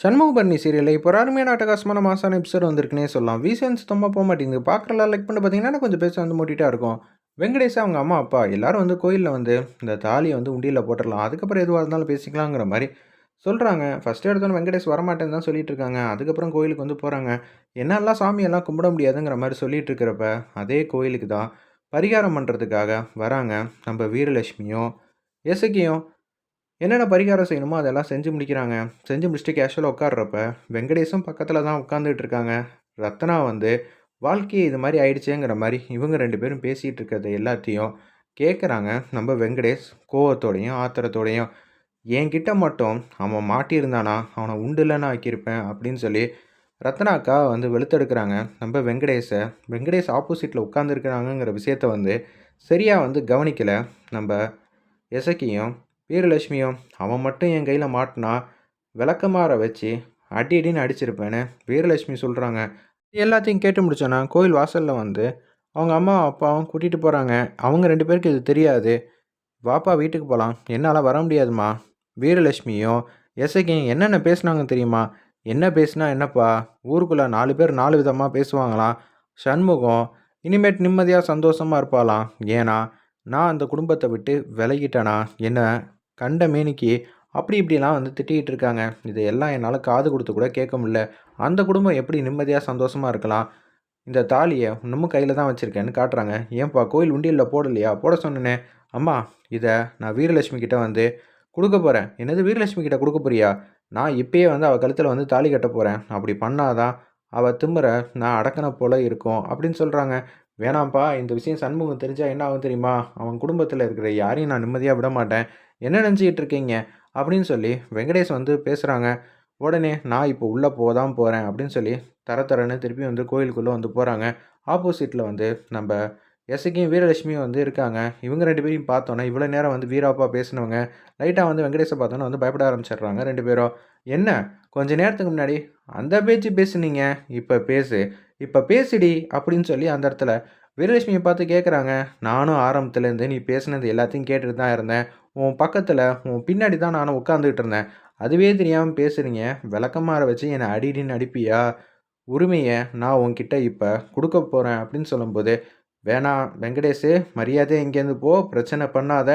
சண்முகபர்ணி சீரியலில் இப்போ ஒரு அருமையான அட்டகாசமான மாசான எபிசோட் வந்திருக்குனே சொல்லலாம். வீசன்ஸ் சுத்தமாக போக மாட்டேங்குது. பார்க்குறலாம் லைக் பண்ணி பார்த்தீங்கன்னா கொஞ்சம் பேச வந்து மூட்டிகிட்டா இருக்கும். வெங்கடேஷ் அவங்க அம்மா அப்பா எல்லாரும் வந்து கோயிலில் வந்து இந்த தாலியை வந்து உண்டியில் போட்டுடலாம். அதுக்கப்புறம் எதுவாக இருந்தாலும் பேசிக்கலாங்கிற மாதிரி சொல்கிறாங்க ஃபஸ்ட்டு எடுத்தோன்னே வெங்கடேஷ் வரமாட்டேன்னு தான் சொல்லிட்டு இருக்காங்க. அதுக்கப்புறம் கோயிலுக்கு வந்து போகிறாங்க என்னெல்லாம் சாமியெல்லாம் கும்பிட முடியாதுங்கிற மாதிரி சொல்லிட்டு இருக்கிறப்ப அதே கோயிலுக்கு தான் பரிகாரம் பண்ணுறதுக்காக வராங்க. நம்ம வீரலட்சுமியும் எசக்கியும் என்னென்ன பரிகாரம் செய்யணுமோ அதெல்லாம் செஞ்சு முடிக்கிறாங்க. செஞ்சு முடிச்சுட்டு கேஷுவலாக உட்காடுறப்ப வெங்கடேஷும் பக்கத்தில் தான் உட்காந்துட்டு இருக்காங்க. ரத்னா வந்து வாழ்க்கையை இது மாதிரி ஆயிடுச்சேங்கிற மாதிரி இவங்க ரெண்டு பேரும் பேசிகிட்டு இருக்கிறது எல்லாத்தையும் கேட்குறாங்க நம்ம வெங்கடேஷ் கோவத்தோடையும் ஆத்திரத்தோடையும் என்கிட்ட மட்டும் அவன் மாட்டியிருந்தானா? அவனை உண்டுலன்னு ஆக்கியிருப்பேன் அப்படின்னு சொல்லி ரத்னாக்கா வந்து வெளுத்தெடுக்கிறாங்க. நம்ம வெங்கடேஷை வெங்கடேஷ் ஆப்போசிட்டில் உட்காந்துருக்கிறாங்கங்கிற விஷயத்த வந்து சரியாக வந்து கவனிக்கலை. நம்ம எசக்கியும் வீரலட்சுமியும் அவன் மட்டும் என் கையில் மாட்டினா விளக்கமாற வச்சு அடி அடின்னு அடிச்சிருப்பேன்னு வீரலட்சுமி சொல்கிறாங்க எல்லாத்தையும் கேட்டு முடிச்சோன்னா கோயில் வாசலில் வந்து அவங்க அம்மா அப்பாவும் கூட்டிகிட்டு போகிறாங்க அவங்க ரெண்டு பேருக்கு இது தெரியாது. வாப்பா வீட்டுக்கு போகலாம் என்னால் வர முடியாதுமா வீரலட்சுமியும் எசைக்கும் என்னென்ன பேசுனாங்க தெரியுமா? என்ன பேசுனா என்னப்பா? ஊருக்குள்ளே நாலு பேர் நாலு விதமாக பேசுவாங்களாம் சண்முகம் இனிமேட் நிம்மதியாக சந்தோஷமாக இருப்பாளாம். ஏன்னா நான் அந்த குடும்பத்தை விட்டு விலகிட்டேனா? என்ன கண்ட மேனிக்கு அப்படி இப்படிலாம் வந்து திட்டிகிட்டு இருக்காங்க. இது எல்லாம் என்னால் காது கொடுத்து கூட கேட்க முடியல. அந்த குடும்பம் எப்படி நிம்மதியாக சந்தோஷமாக இருக்கலாம்? இந்த தாலியை இன்னமும் கையில் தான் வச்சுருக்கேன்னு காட்டுறாங்க. ஏன்பா கோயில் உண்டியலில் போடலையா? போட சொன்னேனே. அம்மா இதை நான் வீரலட்சுமி கிட்ட வந்து கொடுக்க போகிறேன் என்னது வீரலட்சுமி கிட்ட கொடுக்க போறியா? நான் இப்பயே வந்து அவள் கழுத்தில் வந்து தாலி கட்ட போகிறேன் அப்படி பண்ணாதான் அவள் திமுற நான் அடக்கின போல இருக்கும் அப்படின்னு சொல்கிறாங்க வேணாம்ப்பா இந்த விஷயம் சண்முகம் தெரிஞ்சால் என்ன ஆகும் தெரியுமா? அவன் குடும்பத்தில் இருக்கிற யாரையும் நான் நிம்மதியாக விட மாட்டேன். என்ன நினச்சிக்கிட்டு இருக்கீங்க? அப்படின்னு சொல்லி வெங்கடேஷ் வந்து பேசுகிறாங்க உடனே நான் இப்போ உள்ளே போதான் போகிறேன் அப்படின்னு சொல்லி தர தரன்னு திருப்பி வந்து கோயிலுக்குள்ளே வந்து போகிறாங்க ஆப்போசிட்டில் வந்து நம்ம எசக்கியும் வீரலட்சுமியும் வந்து இருக்காங்க. இவங்க ரெண்டு பேரையும் பார்த்தோன்னே இவ்வளோ நேரம் வந்து வீராப்பா பேசினவங்க லைட்டாக வந்து வெங்கடேஷை பார்த்தோன்னே வந்து பயப்பட ஆரம்பிச்சிடுறாங்க ரெண்டு பேரும். என்ன? கொஞ்ச நேரத்துக்கு முன்னாடி அந்த பேச்சு பேசுனீங்க? இப்போ பேசு. இப்போ பேசிடி அப்படின்னு சொல்லி அந்த இடத்துல வீரலட்சுமியை பார்த்து கேட்குறாங்க நானும் ஆரம்பத்துலேருந்து நீ பேசுனது எல்லாத்தையும் கேட்டுட்டு தான் இருந்தேன். உன் பக்கத்தில் உன் பின்னாடி தான் நானும் உட்காந்துக்கிட்டு இருந்தேன். அதுவே தெரியாமல் பேசுகிறீங்க விளக்கமாற வச்சு என்னை அடிடின்னு அடிப்பியா? உரிமையை நான் உன்கிட்ட இப்போ கொடுக்க போகிறேன் அப்படின்னு சொல்லும்போது வேணாம் வெங்கடேஷு மரியாதை இங்கேருந்து போ. பிரச்சனை பண்ணாத.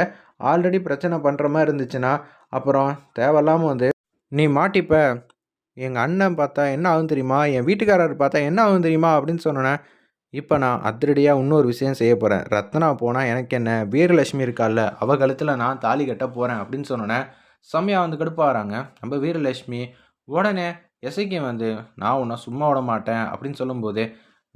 ஆல்ரெடி பிரச்சனை பண்ணுற மாதிரி இருந்துச்சுன்னா அப்புறம் தேவையில்லாமல் வந்து நீ மாட்டிப்ப. எங்கள் அண்ணன் பார்த்தா என்ன ஆகும் தெரியுமா? என் வீட்டுக்காரர் பார்த்தா என்ன ஆகும் தெரியுமா? அப்படின்னு சொன்னேன் இப்போ நான் அதிரடியாக இன்னொரு விஷயம் செய்ய போகிறேன் ரத்னா போனால் எனக்கு என்ன? வீரலட்சுமி இருக்கால்ல அவ கழுத்தில் நான் தாலி கட்ட போகிறேன் அப்படின்னு சொன்னோன்னே செம்மையாக வந்து கடுப்பாகிறாங்க நம்ம வீரலட்சுமி உடனே எசைக்கு வந்து நான் உன்னை சும்மா விட மாட்டேன். அப்படின்னு சொல்லும்போது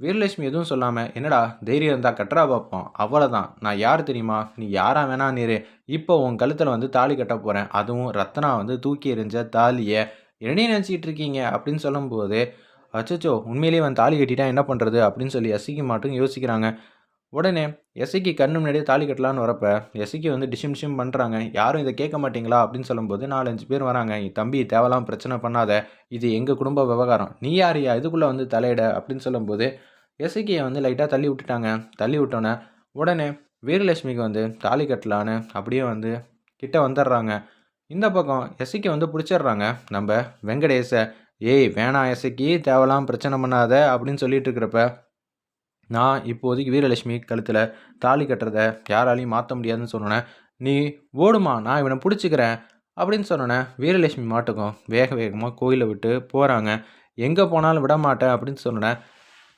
வீரலட்சுமி எதுவும் சொல்லாமல் என்னடா தைரியம் இருந்தால் கட்டுறா பார்ப்போம் அவ்வளோதான் நான் யார் தெரியுமா? நீ யாராக வேணா நீரு. இப்போ உன் கழுத்தில் வந்து தாலி கட்ட போகிறேன் அதுவும் ரத்னா வந்து தூக்கி எறிஞ்ச தாலியை என்னையே நினச்சிக்கிட்டு இருக்கீங்க? அப்படின்னு சொல்லும்போது அச்சச்சோ உண்மையிலேயே வந்து தாலி கட்டிட்டா என்ன பண்ணுறது அப்படின்னு சொல்லி எஸ்சிக்கு மட்டும் யோசிக்கிறாங்க. உடனே எஸ்ஐக்கு கண்ணு முன்னாடியே தாலி கட்டலான்னு வரப்ப எஸ்ஐக்கு வந்து டிஷிம் டிஷிம் பண்ணுறாங்க யாரும் இதை கேட்க மாட்டீங்களா? அப்படின்னு சொல்லும்போது நாலஞ்சு பேர் வராங்க. என் தம்பி தேவலாம் பிரச்சனை பண்ணாத. இது எங்கள் குடும்ப விவகாரம். நீ யாரியா இதுக்குள்ளே வந்து தலையிட. அப்படின்னு சொல்லும்போது எஸ்ஐக்கியை வந்து லைட்டாக தள்ளி விட்டுட்டாங்க. தள்ளி விட்டோன்னே உடனே வீரலட்சுமிக்கு வந்து தாலி கட்டலான்னு அப்படியே வந்து கிட்ட வந்துடுறாங்க. இந்த பக்கம் எஸ்ஐக்கு வந்து பிடிச்சிடுறாங்க. நம்ம வெங்கடேஷை ஏய் வேணாம் எசைக்கு தேவலாம் பிரச்சனை பண்ணாத அப்படின்னு சொல்லிட்டு இருக்கிறப்ப நான் இப்போதைக்கு வீரலட்சுமி கழுத்தில் தாலி கட்டுறத யாராலையும் மாற்ற முடியாதுன்னு சொன்னேன் நீ ஓடுமா நான் இவனை பிடிச்சிக்கிறேன் அப்படின்னு சொன்னோன்னே வீரலட்சுமி மாட்டுக்கும் வேக வேகமாக கோயிலை விட்டு போகிறாங்க எங்கே போனாலும் விட மாட்டேன் அப்படின்னு சொன்னேன்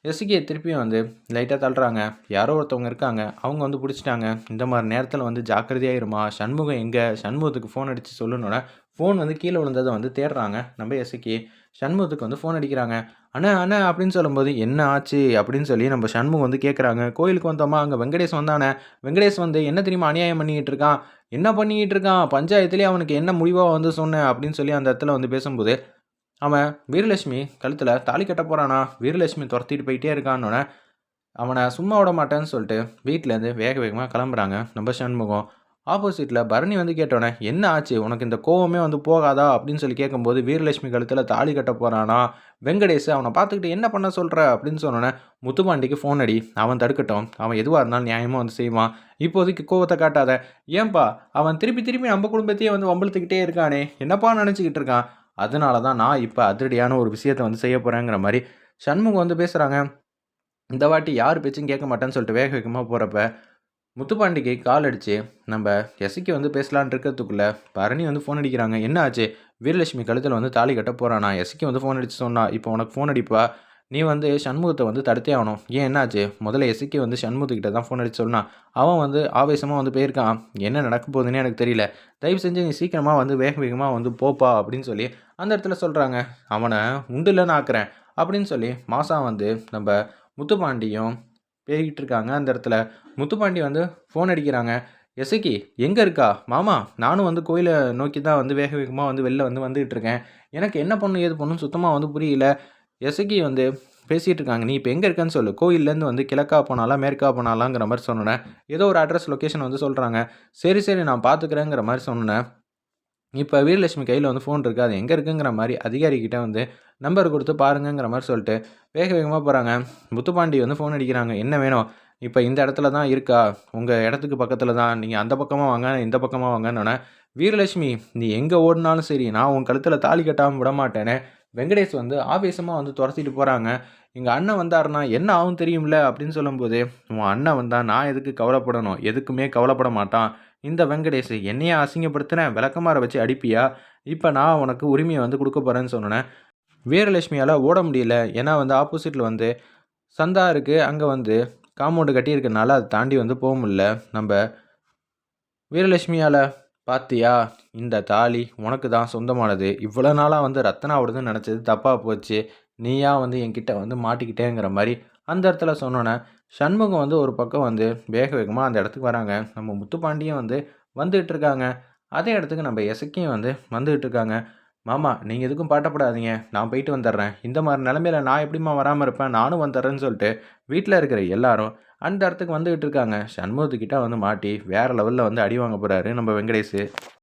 எஸ்கே திருப்பியும் வந்து லைட்டாக தள்ளுறாங்க. யாரோ ஒருத்தவங்க இருக்காங்க. அவங்க வந்து பிடிச்சிட்டாங்க. இந்த மாதிரி நேரத்தில் வந்து ஜாக்கிரதையாக இருமா சண்முகம் எங்கே? சண்முகத்துக்கு ஃபோன் அடித்து சொல்லணுன்னா ஃபோன் வந்து கீழே விழுந்ததை வந்து தேடுறாங்க. நம்ம எஸ்கே சண்முகத்துக்கு வந்து ஃபோன் அடிக்கிறாங்க. அண்ணா அண்ணா அப்படின்னு சொல்லும்போது என்ன ஆச்சு? அப்படின்னு சொல்லி நம்ம சண்முகம் வந்து கேட்குறாங்க கோயிலுக்கு வந்தோமா? அங்கே வெங்கடேஷ் வந்தானே. வெங்கடேஷ் வந்து என்ன தெரியுமா அநியாயம் பண்ணிக்கிட்டு இருக்கான்? என்ன பண்ணிக்கிட்டு இருக்கான்? பஞ்சாயத்துலேயே அவனுக்கு என்ன முடிவாக வந்து சொன்னேன் அப்படின்னு சொல்லி அந்த இடத்துல வந்து பேசும்போது அவன் வீரலட்சுமி கழுத்தில் தாலி கட்ட போகிறானா வீரலட்சுமி துரத்திட்டு போயிட்டே இருக்கான்னொன்னே அவனை சும்மா விட மாட்டேன்னு சொல்லிட்டு வீட்டிலேருந்து வேக வேகமாக கிளம்புறாங்க நம்ம சண்முகம். ஆப்போசிட்டில் பரணி வந்து கேட்டோன்னே என்ன ஆச்சு? உனக்கு இந்த கோவமே வந்து போகாதா? அப்படின்னு சொல்லி கேட்கும்போது வீரலட்சுமி கழுத்தில் தாலி கட்ட போகிறானா வெங்கடேஷ் அவனை பார்த்துக்கிட்டு என்ன பண்ண சொல்கிற அப்படின்னு சொன்னோன்னே முத்துப்பாண்டிக்கு ஃபோன் அடி. அவன் தடுக்கட்டும். அவன் எதுவாக இருந்தாலும் நியாயமாக வந்து செய்வான். இப்போதைக்கு கோவத்தை காட்டாத. ஏன்பா? அவன் திருப்பி திருப்பி நம்ம குடும்பத்தையே வந்து வம்பளுத்துக்கிட்டே இருக்கானே. என்னப்பா நினச்சிக்கிட்டு இருக்கான்? அதனால தான் நான் இப்போ அதிரடியான ஒரு விஷயத்த வந்து செய்ய போகிறேங்கிற மாதிரி சண்முகம் வந்து பேசுகிறாங்க இந்த வாட்டி யார் பேச்சும் கேட்க மாட்டேன்னு சொல்லிட்டு வேக வேகமாக போகிறப்ப முத்துப்பாண்டிக்கு கால் அடித்து நம்ம எசைக்கு வந்து பேசலான் இருக்கிறதுக்குள்ளே பரணி வந்து ஃபோன் அடிக்கிறாங்க. என்ன ஆச்சு? வீரலட்சுமி கழுத்தில் வந்து தாலி கட்ட போகிறானா எசைக்கு வந்து ஃபோன் அடித்து சொன்னா இப்போ உனக்கு ஃபோன் அடிப்பா? நீ வந்து சண்முகத்தை வந்து தடுத்தே ஆகணும். ஏன் என்னாச்சு? முதல்ல எசைக்கு வந்து சண்முகத்துக்கிட்ட தான் ஃபோன் அடிச்சு சொன்னான். அவன் வந்து ஆவேசமாக வந்து போயிருக்கான். என்ன நடக்க போகுதுன்னு எனக்கு தெரியல. தயவு செஞ்சு நீ சீக்கிரமாக வந்து வேக வேகமாக வந்து போப்பா அப்படின்னு சொல்லி அந்த இடத்துல சொல்கிறாங்க அவனை உண்டுலன்னு ஆக்குறேன் அப்படின்னு சொல்லி மாசா வந்து நம்ம முத்துப்பாண்டியும் பேசிக்கிட்டு இருக்காங்க அந்த இடத்துல. முத்துப்பாண்டி வந்து ஃபோன் அடிக்கிறாங்க. எசுக்கி எங்கே இருக்கா? மாமா நானும் வந்து கோயிலை நோக்கி தான் வந்து வேக வேகமாக வந்து வெளில வந்து வந்துகிட்டு இருக்கேன். எனக்கு என்ன பண்ணும் ஏது பண்ணும் சுத்தமாக வந்து புரியல. எசுகி வந்து பேசிகிட்டு இருக்காங்க நீ இப்போ எங்கே இருக்கன்னு சொல்லு. கோயிலேருந்து வந்து கிழக்கா போனாலாம் மேற்கா போனாலாங்கிற மாதிரி சொன்னேன் ஏதோ ஒரு அட்ரஸ் லொக்கேஷன் வந்து சொல்கிறாங்க சரி சரி நான் பார்த்துக்கிறேங்கிற மாதிரி சொன்னேன் இப்போ வீரலட்சுமி கையில் வந்து ஃபோன் இருக்குது அது எங்கே இருக்குங்கிற மாதிரி அதிகாரிக்கிட்ட வந்து நம்பர் கொடுத்து பாருங்கங்கிற மாதிரி சொல்லிட்டு வேக வேகமாக போகிறாங்க முத்துப்பாண்டி வந்து ஃபோன் அடிக்கிறாங்க. என்ன வேணும்? இப்போ இந்த இடத்துல தான் இருக்கா? உங்கள் இடத்துக்கு பக்கத்தில் தான். நீங்கள் அந்த பக்கமாக வாங்க இந்த பக்கமாக வாங்கன்னு வீரலட்சுமி நீ எங்கே ஓடினாலும் சரி நான் உன் கழுத்தில் தாலி கட்டாமல் விட மாட்டேனே. வெங்கடேஷ் வந்து ஆவேசமாக வந்து துரத்திட்டு போகிறாங்க எங்கள் அண்ணன் வந்தாருன்னா என்ன ஆகும் தெரியும்ல? அப்படின்னு சொல்லும்போது உன் அண்ணன் வந்தால் நான் எதுக்கு கவலைப்படணும்? எதுக்குமே கவலைப்பட மாட்டான். இந்த வெங்கடேஷ் என்னையே அசிங்கப்படுத்தினேன் விளக்கமாற வச்சு அடிப்பியா? இப்போ நான் உனக்கு உரிமையை வந்து கொடுக்க போகிறேன்னு சொன்னேன். வீரலட்சுமியால் ஓட முடியல. ஏன்னா வந்து ஆப்போசிட்டில் வந்து சந்தா இருக்குது அங்கே வந்து காம்பவுண்டு கட்டியிருக்கனால அதை தாண்டி வந்து போக முடியல. நம்ம வீரலட்சுமியால் பாத்தியா இந்த தாலி உனக்கு தான் சொந்தமானது. இவ்வளோ நாளாக வந்து ரத்தனாவோடதுன்னு நினச்சது தப்பாக போச்சு. நீயா வந்து என்கிட்ட வந்து மாட்டிக்கிட்டேங்கிற மாதிரி அந்த இடத்துல சொன்னோன்னே சண்முகம் வந்து ஒரு பக்கம் வந்து வேக வேகமாக அந்த இடத்துக்கு வராங்க. நம்ம முத்துப்பாண்டியும் வந்து வந்துகிட்டு இருக்காங்க. அதே இடத்துக்கு நம்ம எசக்கியும் வந்து வந்துகிட்டு இருக்காங்க. மாமா நீங்கள் எதுக்கும் பாட்டப்படாதீங்க. நான் போயிட்டு வந்துடுறேன். இந்த மாதிரி நிலமையில நான் எப்படிம்மா வராமல் இருப்பேன்? நானும் வந்துடுறேன்னு சொல்லிட்டு வீட்டில் இருக்கிற எல்லாரும் அந்த இடத்துக்கு வந்துக்கிட்டு இருக்காங்க. சண்முகத்துக்கிட்ட வந்து மாட்டி வேறு லெவலில் வந்து அடி வாங்க போகிறாரு நம்ம வெங்கடேஷ்.